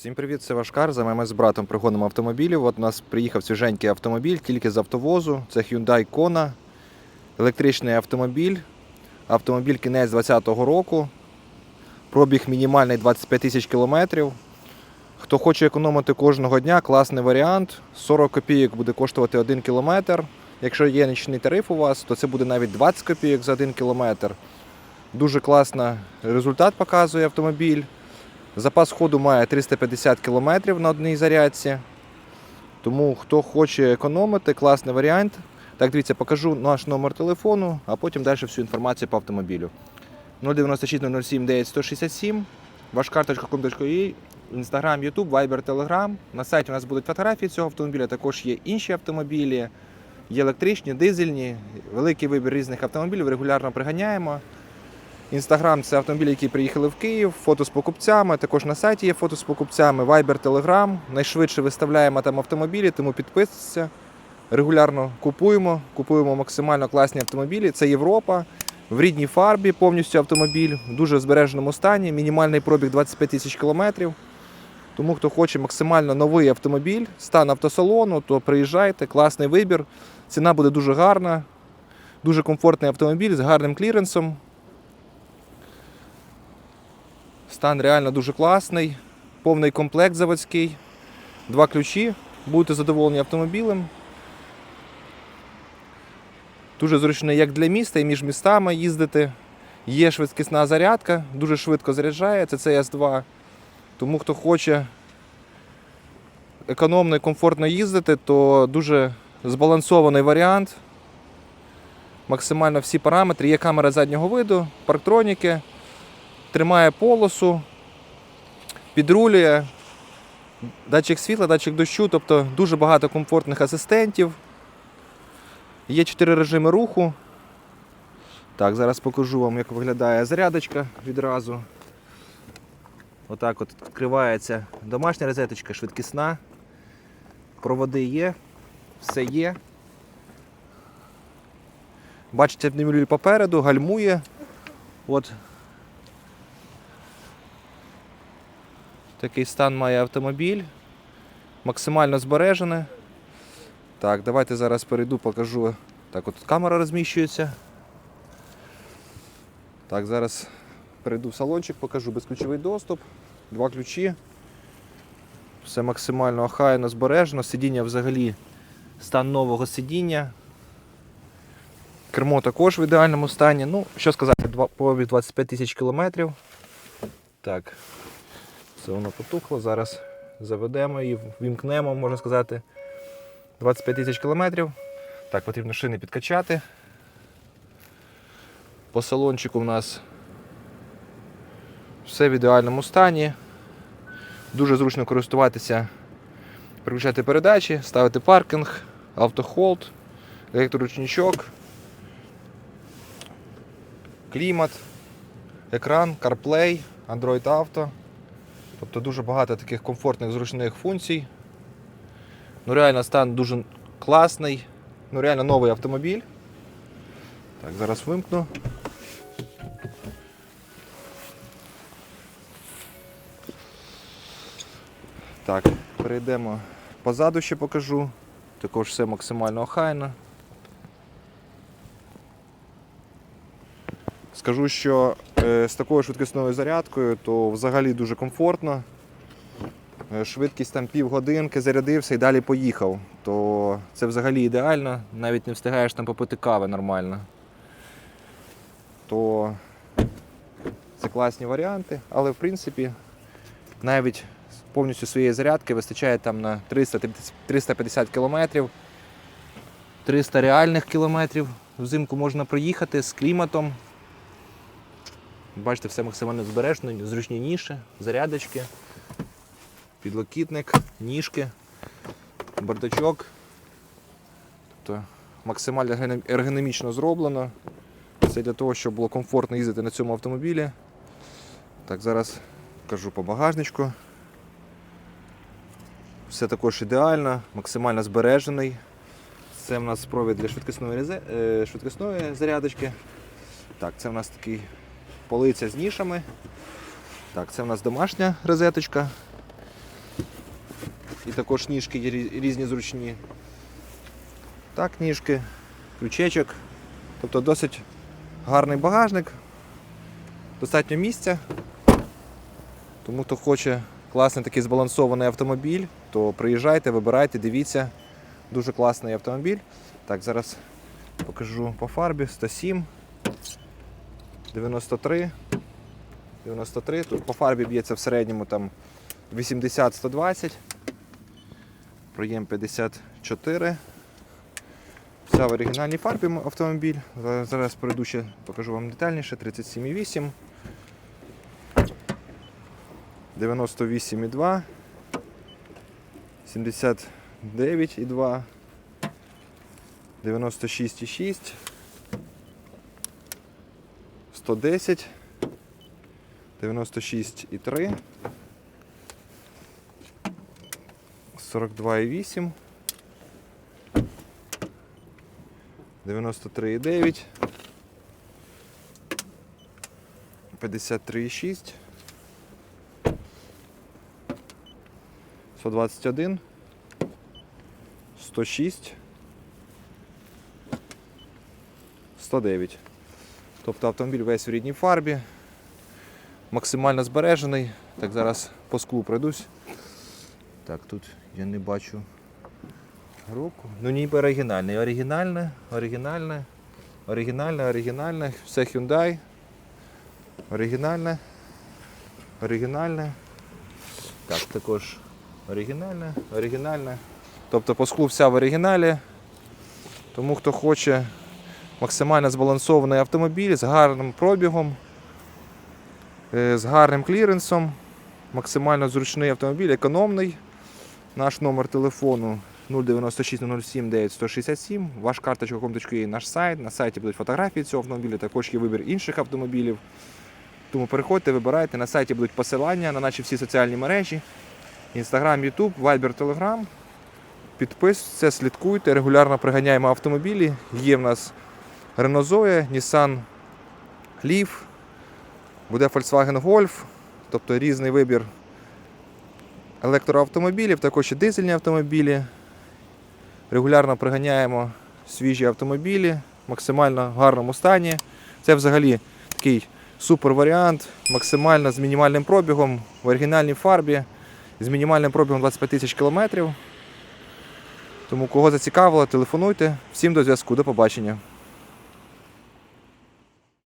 Всім привіт, це Вашкар. Займаємось з братом пригоном автомобілів. От у нас приїхав свіженький автомобіль, тільки з автовозу. Це Hyundai Kona. Електричний автомобіль. Автомобіль кінець 2020 року. Пробіг мінімальний 25 тисяч кілометрів. Хто хоче економити кожного дня, класний варіант. 40 копійок буде коштувати 1 кілометр. Якщо є нічний тариф у вас, то це буде навіть 20 копійок за 1 кілометр. Дуже класно результат показує автомобіль. Запас ходу має 350 км на одній зарядці. Тому хто хоче економити, класний варіант. Так, дивіться, покажу наш номер телефону, а потім далі всю інформацію по автомобілю. 096 07 9167, вашкар.com.ua, Інстаграм, Ютуб, Вайбер, Телеграм. На сайті у нас будуть фотографії цього автомобіля, також є інші автомобілі, є електричні, дизельні, великий вибір різних автомобілів, регулярно приганяємо. Інстаграм це автомобілі, які приїхали в Київ, фото з покупцями. Також на сайті є фото з покупцями, Viber, Telegram. Найшвидше виставляємо там автомобілі, тому підписуйтесь. Регулярно купуємо, купуємо максимально класні автомобілі. Це Європа. В рідній фарбі повністю автомобіль, в дуже збереженому стані, мінімальний пробіг 25 тисяч кілометрів. Тому хто хоче максимально новий автомобіль, стан автосалону, то приїжджайте, класний вибір. Ціна буде дуже гарна, дуже комфортний автомобіль з гарним кліренсом. Стан реально дуже класний, повний комплект заводський, два ключі. Будете задоволені автомобілем. Дуже зручний як для міста і між містами їздити. Є швидкісна зарядка, дуже швидко заряджає. Це CS2. Тому хто хоче економно і комфортно їздити, то дуже збалансований варіант. Максимально всі параметри. Є камера заднього виду, парктроніки тримає полосу, підрулює, датчик світла, датчик дощу, тобто дуже багато комфортних асистентів. Є чотири режими руху. Так, зараз покажу вам, як виглядає зарядочка відразу. Отак от відкривається домашня розеточка, швидкісна. Проводи є, все є. Бачите, автомобіль попереду, гальмує. От Такий стан має автомобіль. Максимально збережене. Так, давайте зараз перейду, покажу. Так, от камера розміщується. Так, зараз перейду в салончик, покажу безключовий доступ, два ключі. Все максимально охайно збережено. Сидіння взагалі стан нового сидіння. Кермо також в ідеальному стані. Ну, що сказати, пробіг 25 тисяч кілометрів. Так, все воно потухло. Зараз заведемо і вімкнемо, можна сказати, 25 тисяч кілометрів. Так, потрібно шини підкачати. По салончику у нас все в ідеальному стані. Дуже зручно користуватися, переключати передачі, ставити паркінг, автохолд, електроручничок, клімат, екран, CarPlay, Android Auto. Тобто дуже багато таких комфортних зручних функцій. Ну реально стан дуже класний. Ну реально новий автомобіль. Так, зараз вимкну. Так, перейдемо позаду ще покажу. Також все максимально охайно. Скажу, що е, з такою швидкісною зарядкою, то взагалі дуже комфортно. Е, Швидкість там півгодинки зарядився і далі поїхав. То це взагалі ідеально, навіть не встигаєш там попити кави нормально. То це класні варіанти, але в принципі навіть повністю своєї зарядки вистачає там на 300 350 кілометрів. 300 реальних кілометрів. Взимку можна проїхати з кліматом. Бачите, все максимально збережено, зручні ніші, зарядочки, підлокітник, ніжки, бардачок. Тобто максимально ергономічно зроблено. Це для того, щоб було комфортно їздити на цьому автомобілі. Так, зараз кажу по багажничку. Все також ідеально, максимально збережений. Це в нас провід для швидкісної, е, швидкісної зарядочки. Так, це в нас такий полиця з нішами. Так, це в нас домашня розеточка. і також ніжки різні зручні. Так, ніжки, ключечок. Тобто досить гарний багажник, достатньо місця. Тому хто хоче класний такий збалансований автомобіль, то приїжджайте, вибирайте, дивіться. Дуже класний автомобіль. Так, зараз покажу по фарбі 107, 93, 93. Тут по фарбі б'ється в середньому там 80-120, проєм 54. Вся в оригінальній фарбі автомобіль. Зараз- пройду ще покажу вам детальніше. 37,8. 98,2. 79,2. 96,6. 110. 96,3. 42,8. 93,9. 53,6. 121. 106. 109. Тобто автомобіль весь в рідній фарбі. Максимально збережений. Так, зараз по склу пройдусь. Так, тут я не бачу руку. Ну ніби оригінальний. Оригінальне, оригінальне, оригінальне, оригінальне. Все Hyundai. Оригінальне. Оригінальне. Так, також оригінальне, оригінальне. Тобто по склу вся в оригіналі. Тому хто хоче максимально збалансований автомобіль з гарним пробігом, е, з гарним кліренсом, максимально зручний автомобіль, економний. Наш номер телефону 096 07 9167. Ваш карточка.com.ua наш сайт. На сайті будуть фотографії цього автомобіля, також є вибір інших автомобілів. Тому переходьте, вибирайте. На сайті будуть посилання на наші всі соціальні мережі. Інстаграм, Ютуб, Viber, Telegram. Підписуйтесь, слідкуйте, регулярно приганяємо автомобілі. Є в нас Renault Zoe, Nissan Leaf, буде Volkswagen Golf, тобто різний вибір електроавтомобілів, також і дизельні автомобілі. Регулярно приганяємо свіжі автомобілі в максимально гарному стані. Це взагалі такий супер варіант, максимально з мінімальним пробігом, в оригінальній фарбі, з мінімальним пробігом 25 тисяч кілометрів. Тому кого зацікавило, телефонуйте. Всім до зв'язку, до побачення.